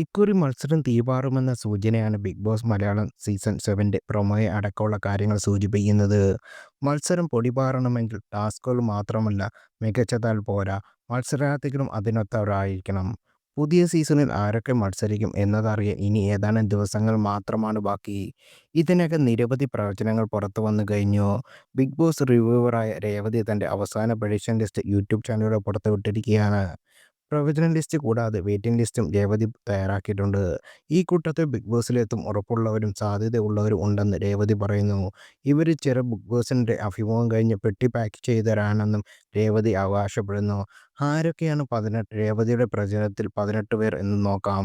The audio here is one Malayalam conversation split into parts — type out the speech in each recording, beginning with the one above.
ഇക്കുറി മത്സരം തീപാറുമെന്ന സൂചനയാണ് ബിഗ് ബോസ് മലയാളം സീസൺ സെവന്റെ പ്രൊമോയെ അടക്കമുള്ള കാര്യങ്ങൾ സൂചിപ്പിക്കുന്നത്. മത്സരം പൊടിപാറണമെങ്കിൽ ടാസ്കുകൾ മാത്രമല്ല മികച്ചതാൽ പോരാ, മത്സരാർത്ഥികളും അതിനൊത്തവരായിരിക്കണം. പുതിയ സീസണിൽ ആരൊക്കെ മത്സരിക്കും എന്നതറിയാൻ ഇനി ഏതാനും ദിവസങ്ങൾ മാത്രമാണ് ബാക്കി. ഇതിനകം നിരവധി പ്രവചനങ്ങൾ പുറത്തു വന്നു കഴിഞ്ഞു. ബിഗ് ബോസ് റിവ്യൂവറായ രേവതി തന്റെ അവസാന പ്രഡിക്ഷൻ ലിസ്റ്റ് യൂട്യൂബ് ചാനലിലൂടെ പുറത്തുവിട്ടിരിക്കുകയാണ്. പ്രവചന ലിസ്റ്റ് കൂടാതെ വെയിറ്റിംഗ് ലിസ്റ്റും രേവതി തയ്യാറാക്കിയിട്ടുണ്ട്. ഈ കൂട്ടത്തിൽ ബിഗ് ബോസിലെത്തും ഉറപ്പുള്ളവരും സാധ്യതയുള്ളവരും ഉണ്ടെന്ന് രേവതി പറയുന്നു. ഇവർ ചെറു ബിഗ് ബോസിന്റെ അഭിമുഖം കഴിഞ്ഞ് പെട്ടി പാക്ക് ചെയ്തരാണെന്നും രേവതി അവകാശപ്പെടുന്നു. ആരൊക്കെയാണ് പതിനെട്ട് രേവതിയുടെ പ്രചരണത്തിൽ പതിനെട്ട് പേർ എന്ന് നോക്കാം.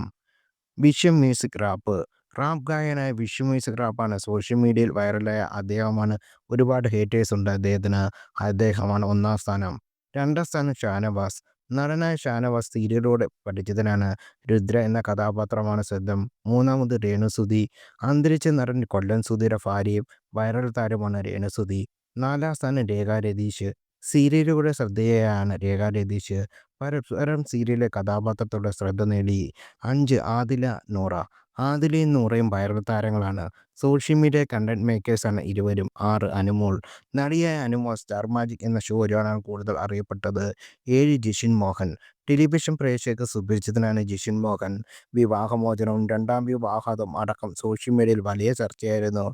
വിഷ്യം മ്യൂസിക് റാപ്പ് റാപ്പ് ഗായകനായ വിഷു മ്യൂസിക് റാപ്പാണ്. സോഷ്യൽ മീഡിയയിൽ വൈറലായ അദ്ദേഹമാണ്. ഒരുപാട് ഹേറ്റേഴ്സ് ഉണ്ട് അദ്ദേഹത്തിന്. അദ്ദേഹമാണ് ഒന്നാം സ്ഥാനം. രണ്ടാം സ്ഥാനം ഷാനവാസ് നടനായ ഷാനവാസ് സീരിയലിലൂടെ പരിചിതനാണ്. രുദ്ര എന്ന കഥാപാത്രമാണ് ശ്രദ്ധം മൂന്നാമത് രേണുസുധി അന്തരിച്ച നടൻ കൊല്ലൻ സുധിയുടെ ഭാര്യയും വൈറൽ താരമാണ് രേണുസുധി. നാലാം സ്ഥാനം രേഖ രതീഷ് സീരിയലിലൂടെ ശ്രദ്ധേയയാണ് രേഖ രതീഷ്. പരസ്പരം സീരിയലിലെ കഥാപാത്രത്തോടെ ശ്രദ്ധ നേടി. അഞ്ച് ആദില നൂറ ആദിലയും പറയും വൈറൽ താരങ്ങളാണ്. സോഷ്യൽ മീഡിയ കണ്ടന്റ് മേക്കേഴ്സാണ് ഇരുവരും. ആറ് അനുമോൾ നടിയായ അനുമോൾ സ്റ്റാർ മാജിക് എന്ന ഷോ ഷോയിലാണ് കൂടുതൽ അറിയപ്പെട്ടത്. ഏഴ് ജിഷിൻ മോഹൻ ടെലിവിഷൻ പ്രേക്ഷകർ സുപരിചിതനാണ് ജിഷിൻ മോഹൻ. വിവാഹമോചനവും രണ്ടാം വിവാഹതും അടക്കം സോഷ്യൽ മീഡിയയിൽ വലിയ ചർച്ചയായിരുന്നു.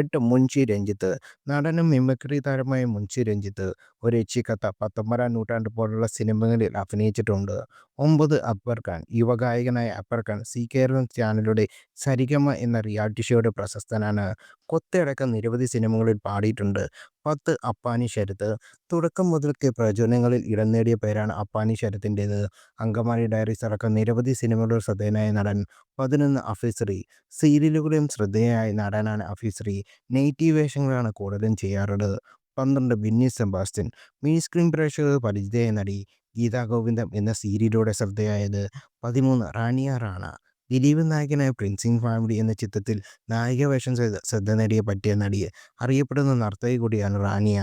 എട്ട് മുൻഷി രഞ്ജിത്ത് നടനും മിമിക്രി താരമായ മുൻഷി രഞ്ജിത്ത് ഒരു യക്ഷിക്കഥ, പത്തൊമ്പതാം നൂറ്റാണ്ട് പോലുള്ള സിനിമകളിൽ അഭിനയിച്ചിട്ടുണ്ട്. ഒമ്പത് അക്ബർ ഖാൻ യുവഗായകനായ അക്ബർ ഖാൻ സി കേരളം ചാനലിലൂടെ സരിഗമ എന്ന റിയാലിറ്റി ഷോയുടെ പ്രശസ്തനാണ്. കൊത്തയടക്കം നിരവധി സിനിമകളിൽ പാടിയിട്ടുണ്ട്. പത്ത് അപ്പാനി ശരത്ത് തുടക്കം മുതൽക്കേ പ്രചോദനങ്ങളിൽ ഇടം നേടിയ പേരാണ് അപ്പാനി ശരത്തിന്റേത്. അങ്കമാലി ഡയറീസ് അടക്കം നിരവധി സിനിമകളുടെ ശ്രദ്ധേയനായ നടൻ. പതിനൊന്ന് അഫീസറി സീരിയലുകളിലും ശ്രദ്ധേയനായ നടനാണ് അഫീസറി. നെയ്റ്റീവ് വേഷങ്ങളാണ് കൂടുതലും ചെയ്യാറുള്ളത്. പന്ത്രണ്ട് ബിന്നി സെബാസ്റ്റ്യൻ മിനി സ്ക്രീൻ പ്രേക്ഷകർ പരിചിതയായ നടി. ഗീതാ ഗോവിന്ദം എന്ന സീരിയലിലൂടെ ശ്രദ്ധയായത് പതിമൂന്ന് റാണിയ റാണ ദിലീപ് നായകനായ പ്രിൻസിംഗ് ഫാമിലി എന്ന ചിത്രത്തിൽ നായിക വേഷം ശ്രദ്ധ നേടിയ പറ്റിയ നടിയെ അറിയപ്പെടുന്ന നർത്തകി കൂടിയാണ് റാനിയ.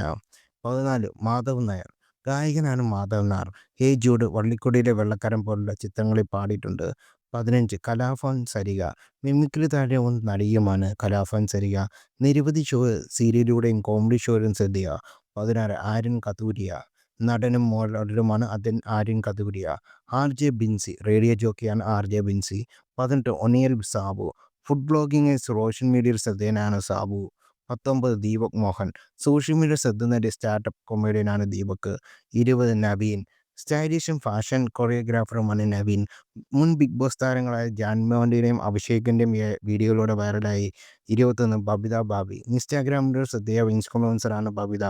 പതിനാല് മാധവ് നായർ ഗായകനാണ് മാധവ് നായർ. ഹേ ജൂഡ്, വള്ളിക്കൊടിയിലെ വെള്ളക്കരം പോലുള്ള ചിത്രങ്ങളിൽ പാടിയിട്ടുണ്ട്. പതിനഞ്ച് കലാഫൻ സരിക മിമിക്രി താരവും നടിയുമാണ് കലാഫൻ സരിക. നിരവധി ഷോ സീരിയലിലൂടെയും കോമഡി ഷോയിലും ശ്രദ്ധേയ. പതിനാറ് ആര്യൻ കത്തൂരിയ നടനും മോഡലുമാണ് Aryan Kathuria R J Binsy radio ജോക്കിയാണ് R J Binsy. പതിനെട്ട് Oniyal Sabu food blogging social മീഡിയയിൽ ശ്രദ്ധേയനാണ് സാബു. പത്തൊമ്പത് ദീപക് മോഹൻ സോഷ്യൽ മീഡിയ ശ്രദ്ധ നേടിയ സ്റ്റാർട്ടപ്പ് കൊമേഡിയനാണ് ദീപക്. ഇരുപത് നവീൻ സ്റ്റൈലിഷും ഫാഷൻ കൊറിയോഗ്രാഫറുമാണ് നവീൻ. മുൻ ബിഗ് ബോസ് താരങ്ങളായ ജാൻമോന്റെയും അഭിഷേകിന്റെയും വീഡിയോയിലൂടെ വൈറലായി. ഇരുപത്തൊന്ന് ബബിത ബാബി ഇൻസ്റ്റാഗ്രാമിന്റെ ശ്രദ്ധേയ ഇൻഫ്ലുവൻസറാണ് ബബിത.